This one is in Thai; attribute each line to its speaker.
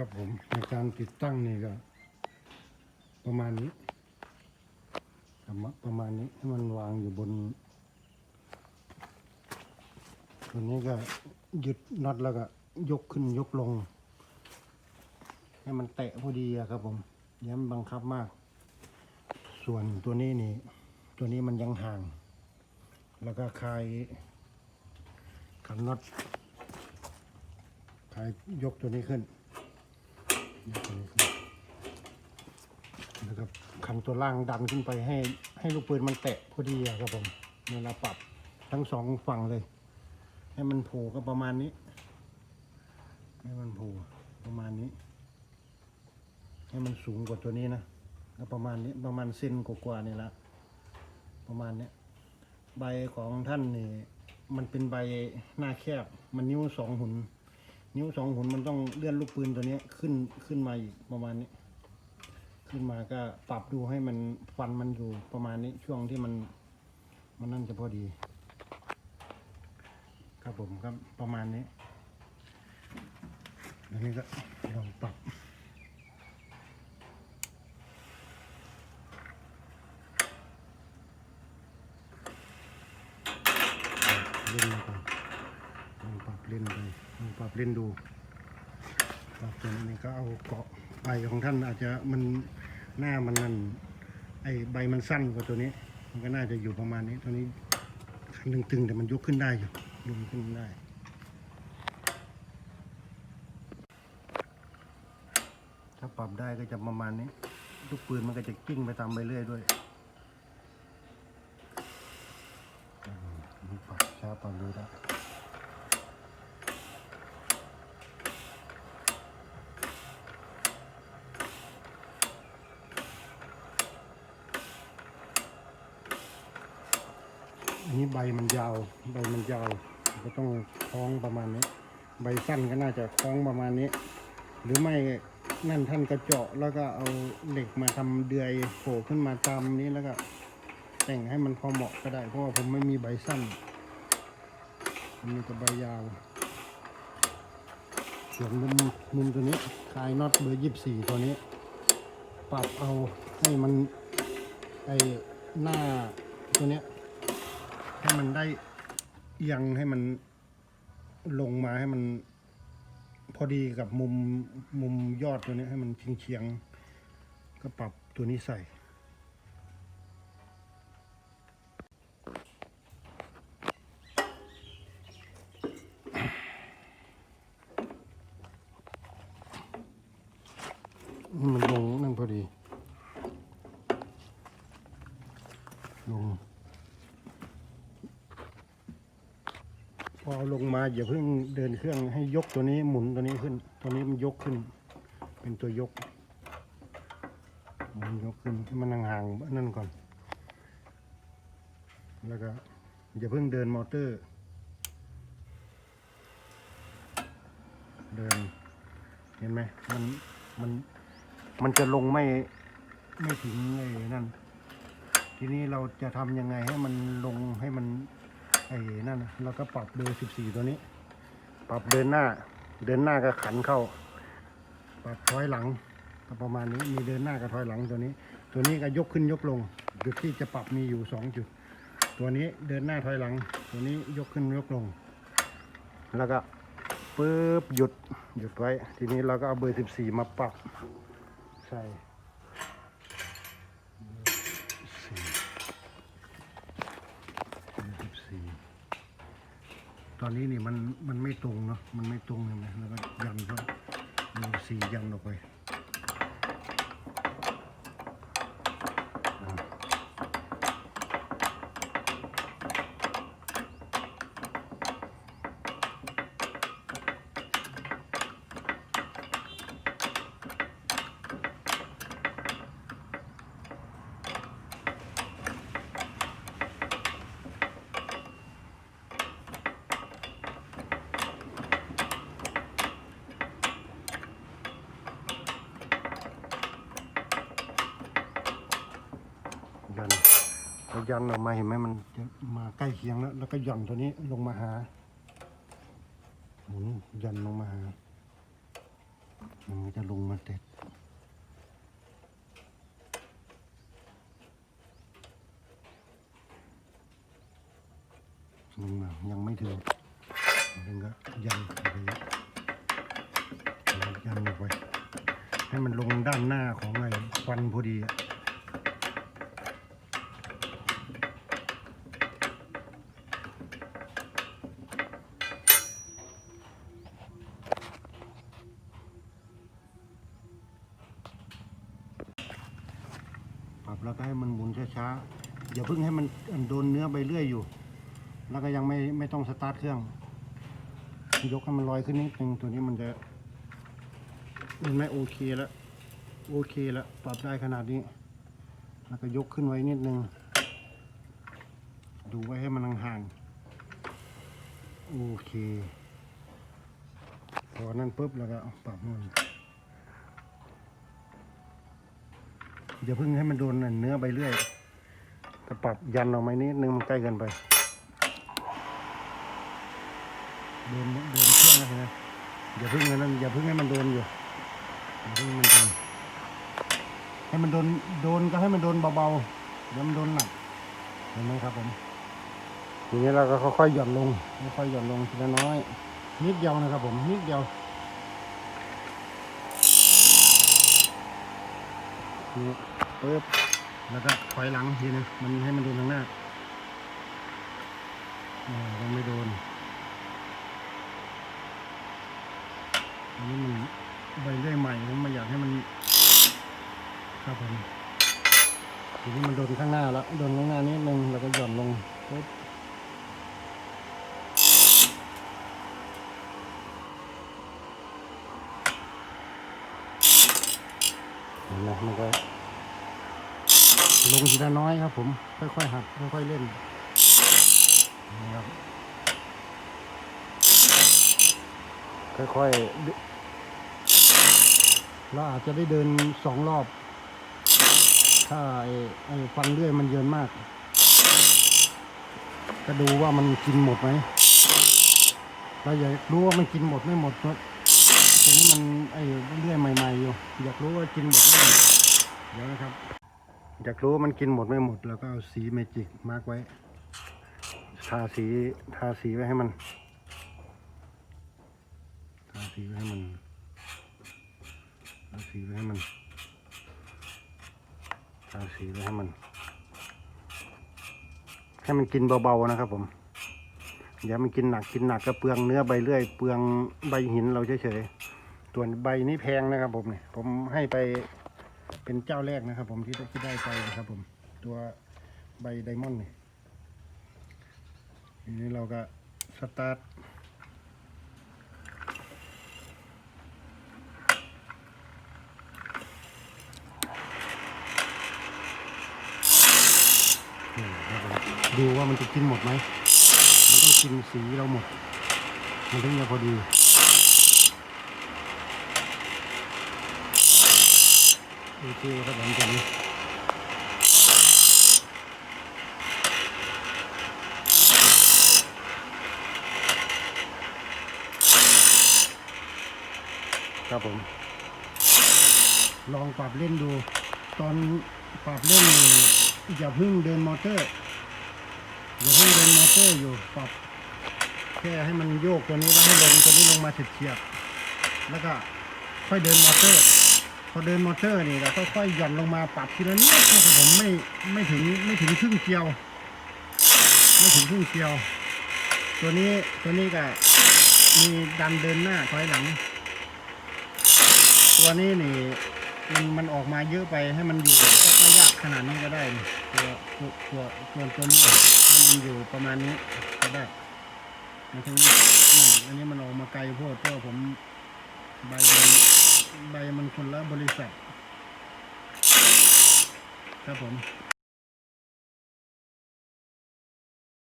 Speaker 1: ครับผมในการติดตั้งนี่ก็ ประมาณนี้ประมาณนี้ให้มันวางอยู่บนตัวนี้ก็ยึดน็อตแล้วก็ยกขึ้นยกลง ให้มันแตะพอดีครับผมย้ำบังคับมาก ส่วนตัวนี้นี่ ตัวนี้มันยังห่าง แล้วก็คลายขันน็อตคลายยกตัวนี้ขึ้น นี้ขึ้นแล้วก็ขันตัวล่างดันขึ้นไปให้ให้ลูกปืนมันแตะพอดีครับผมเวลาปรับทั้งสองฝั่งเลย ให้มันโผล่ก็ประมาณนี้ ให้มันโผล่ประมาณนี้ ให้มันสูงกว่าตัวนี้นะก็ประมาณนี้ประมาณเซนกว่าๆนี่ละประมาณนี้ใบของท่านนี่มันเป็นใบหน้าแคบ มันนิ้วสองหุน นิ้วสองหุนมันต้องเลื่อนลูกปืนตัวนี้ขึ้นขึ้นมาอีกประมาณนี้ ขึ้นมาก็ปรับดูให้มันฟันมันอยู่ประมาณนี้ช่วงที่มันมันนั่นจะพอดี ครับผมครับประมาณนี้อันนี้ก็ลองปรับเล่นมาก่อนลองปรับเล่นไป ปรับเล่นดูปรับตัวนี้ก็เอาเกาะใบของท่านอาจจะมันหน้ามันนั่นไอใบมันสั้นกว่าตัวนี้ มันก็น่าจะอยู่ประมาณนี้ ตัวนี้คันตึงๆแต่มันยกขึ้นได้อยู่ยกขึ้นได้ถ้าปรับได้ก็จะประมาณนี้ลูกปืนมันก็จะกิ้งไปตามไปเรื่อยด้วยปรับช้าปรับเร็วได้ นี้ใบมันยาว ใบมันยาวก็ต้องคล้องประมาณนี้ ใบสั้นก็น่าจะคล้องประมาณนี้ หรือไม่นั่นท่านก็เจาะแล้วก็เอาเหล็กมาทำเดือยโผล่ขึ้นมาตามนี้แล้วก็ แต่งให้มันพอเหมาะก็ได้เพราะว่าผมไม่มีใบสั้นมันมีแต่ใบยาวส่วนมุมมุมตัวนี้คลายน็อตเบอร์ยี่สี่ตัวนี้ ปรับเอาให้มันไอหน้าตัวเนี้ย ให้มันได้เอียงให้มันลงมาให้มัน พอดีกับมุมมุมยอดตัวนี้ให้มันเฉียงๆก็ปรับตัวนี้ใส่มันลงนั่นพอดี ลง พ อเอาลงมาอย่าเพิ่งเดินเครื่องให้ยกตัวนี้หมุนตัวนี้ขึ้น ตัวนี้มันยกขึ้น เป็นตัวยกมันยกขึ้นให้มันห่างๆนั่นก่อน แล้วก็อย่าเพิ่งเดินมอเตอร์ เดิน เห็นไหมมันมันมันจะลงไม่ไม่ถึงไอ้นั่น ทีนี้เราจะทำยังไงให้มันลงให้มัน ไอ้นั่นนะเราก็ปรับเบอร์สิบสี่ตัวนี้ ปรับเดินหน้า เดินหน้าก็ขันเข้า ปรับถอยหลังก็ประมาณนี้มีเดินหน้ากับถอยหลังตัวนี้ ตัวนี้ก็ยกขึ้นยกลง จุดที่จะปรับมีอยู่สองจุด ตัวนี้เดินหน้าถอยหลัง ตัวนี้ยกขึ้นยกลง แล้วก็ปึ๊บหยุดหยุดไว้ ทีนี้เราก็เอาเบอร์สิบสี่มาปรับใส่สิบสี่ ตอนนี้นี่มันมันไม่ตรงเนาะมันไม่ตรงเห็นไหมแล้วก็ยันก็ดูสี่ยันออกไป พอยันออกมาเห็นไหมมันจะมาใกล้เคียงแล้ว แล้วก็หย่อนตัวนี้ลงมาหาหมุนยันลงมาหามันจะลงมาเต็ดลงมายังไม่ถึงถึงก็ยันไปยันไปให้มันลงด้านหน้าของไอ้ควันพอดีอะ แล้วก็ให้มันหมุนช้าๆอย่าเพิ่งให้มันโดนเนื้อใบเลื่อยอยู่ แล้วก็ยังไม่ไม่ต้องสตาร์ทเครื่อง ยกให้มันลอยขึ้นนิดนึงตัวนี้มันจะมันไม่โอเคแล้วโอเคแล้วปรับได้ขนาดนี้ แล้วก็ยกขึ้นไว้นิดนึง ดูไว้ให้มันห่างๆโอเค พอนั่นปุ๊บแล้วก็ปรับมัน อย่าเพิ่งให้มันโดนเนื้อใบเลื่อยแต่ปรับยันออกมานิดนึงมันใกล้เกินไปโดนโดนเครื่องนะนะอย่าเพิ่งให้นั้นอย่าเพิ่งให้มันโดนอยู่อย่าเพิ่งให้มันโดนให้มันโดนโดนก็ให้มันโดนเบาๆอย่ามันโดนหนักเห็นไหมครับผมทีนี้เราก็ค่อยๆหย่อนลงค่อยๆหย่อนลงทีละน้อย นิดเดียวนะครับผมนิดเดียว นี่ปึ๊บแล้วก็ถอยหลังทีนึงมันให้มันโดนทางหน้าอ่ายังไม่โดนอันนี้มันใบเลื่อยใหม่ผมไม่อยากให้มันครับผมทีนี้มันโดนข้างหน้าแล้วโดนข้างหน้านิดนึงแล้วก็หย่อนลงปุ๊บนไหมมันก็ ลงทีละน้อยครับ ผม ค่อยๆหัดค่อยๆเล่นนะครับค่อยๆเราอาจจะได้เดินสองรอบ ถ้าไอ้ฟันเลื่อยมันเยินมากก็ดูว่ามันกินหมดไหมเราอยากรู้ว่ามันกินหมดไม่หมดเพราะตัวนี้มันไอ้เลื่อยใหม่ๆอยู่ อยากรู้ว่ากินหมดไม่หมดเดี๋ยวนะครับ อยากรู้มันกินหมดไม่หมด แล้วก็เอาสีเมจิกมาร์กไว้ ทาสีทาสีไว้ให้มัน ทาสีไว้ให้มันทาสีไว้ให้มันทาสีไว้ให้มัน ให้มันกินเบาๆนะครับผมอย่ามันกินหนักกินหนักก็เปลืองเนื้อใบเลื่อย เปลืองใบหินเราเฉยๆส่วนใบนี้แพงนะครับผมเนี่ยผมให้ไป เป็นเจ้าแรกนะครับ ผมที่ที่ได้ไปนะครับ ผม ตัวใบไดมอนด์เนี่ยทีนี้เราก็สตาร์ทดูว่ามันจะกินหมดไหม มันต้องกินสีเราหมด มันถึงจะพอดี โอเคครับผมตอนนี้ครับผม ลองปรับเล่นดู ตอนปรับเล่นอย่าเพึ่งเดินมอเตอร์ อย่าเพึ่งเดินมอเตอร์อยู่ปรับแค่ให้มันโยกตัวนี้แล้วให้ลงตัวนี้ลงมาเฉียบๆแล้วก็ค่อยเดินมอเตอร์ อเดินมอเตอร์นี่เราค่อยๆหย่อนลงมาปรับทีละนิดนะครับผมไม่ไม่ถึงไม่ถึงครึ่งเกลียว ไม่ถึงครึ่งเกลียว ตัวนี้ตัวนี้ก็มีดันเดินหน้าถอยหลัง ตัวนี้นี่มันมันออกมาเยอะไปให้มันอยู่สักระยะขนาดนี้ก็ได้ตัวตัวตัวตัวตัวนี้ให้มันอยู่ประมาณนี้ก็ได้หมายถึงนี่อันนี้มันออกมาไกลโพดเพราะว่าผมใบ ใบมันคนละบริษัท ครับผม